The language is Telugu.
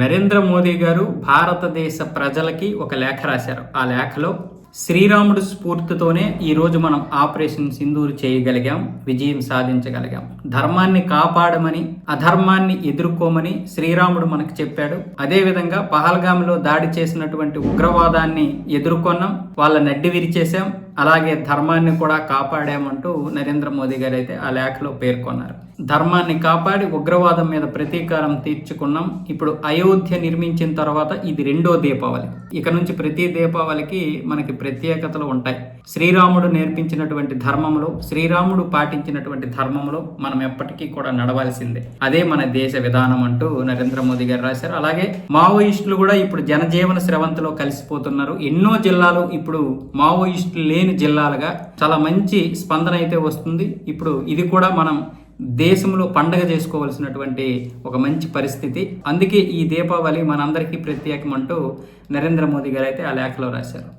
నరేంద్ర మోదీ గారు భారతదేశ ప్రజలకి ఒక లేఖ రాశారు. ఆ లేఖలో శ్రీరాముడు స్ఫూర్తితోనే ఈరోజు మనం ఆపరేషన్ సింధూరు చేయగలిగాం విజయం సాధించగలిగాం. ధర్మాన్ని కాపాడమని అధర్మాన్ని ఎదుర్కోమని శ్రీరాముడు మనకు చెప్పాడు. అదేవిధంగా పహల్గామ్లో దాడి చేసినటువంటి ఉగ్రవాదాన్ని ఎదుర్కొన్నాం వాళ్ళ నడ్డి విరిచేశాం అలాగే ధర్మాన్ని కూడా కాపాడామంటూ నరేంద్ర మోదీ గారు అయితే ఆ లేఖలో పేర్కొన్నారు. ధర్మాన్ని కాపాడి ఉగ్రవాదం మీద ప్రతీకారం తీర్చుకున్నాం. ఇప్పుడు అయోధ్య నిర్మించిన తర్వాత ఇది రెండో దీపావళి. ఇక నుంచి ప్రతి దీపావళికి మనకి ప్రత్యేకతలు ఉంటాయి. శ్రీరాముడు నేర్పించినటువంటి ధర్మంలో శ్రీరాముడు పాటించినటువంటి ధర్మంలో మనం ఎప్పటికీ కూడా నడవాల్సిందే. అదే మన దేశ విధానం అంటూ నరేంద్ర మోదీ గారు రాశారు. అలాగే మావోయిస్టులు కూడా ఇప్పుడు జనజీవన స్రవంతిలో కలిసిపోతున్నారు. ఎన్నో జిల్లాలు ఇప్పుడు మావోయిస్టులు లేని జిల్లాలుగా చాలా మంచి స్పందన అయితే వస్తుంది. ఇప్పుడు ఇది కూడా మనం దేశంలో పండగ చేసుకోవాల్సినటువంటి ఒక మంచి పరిస్థితి. అందుకే ఈ దీపావళి మనందరికీ ప్రత్యేకం అంటూ నరేంద్ర మోదీ గారు అయితే ఆ లేఖలో రాశారు.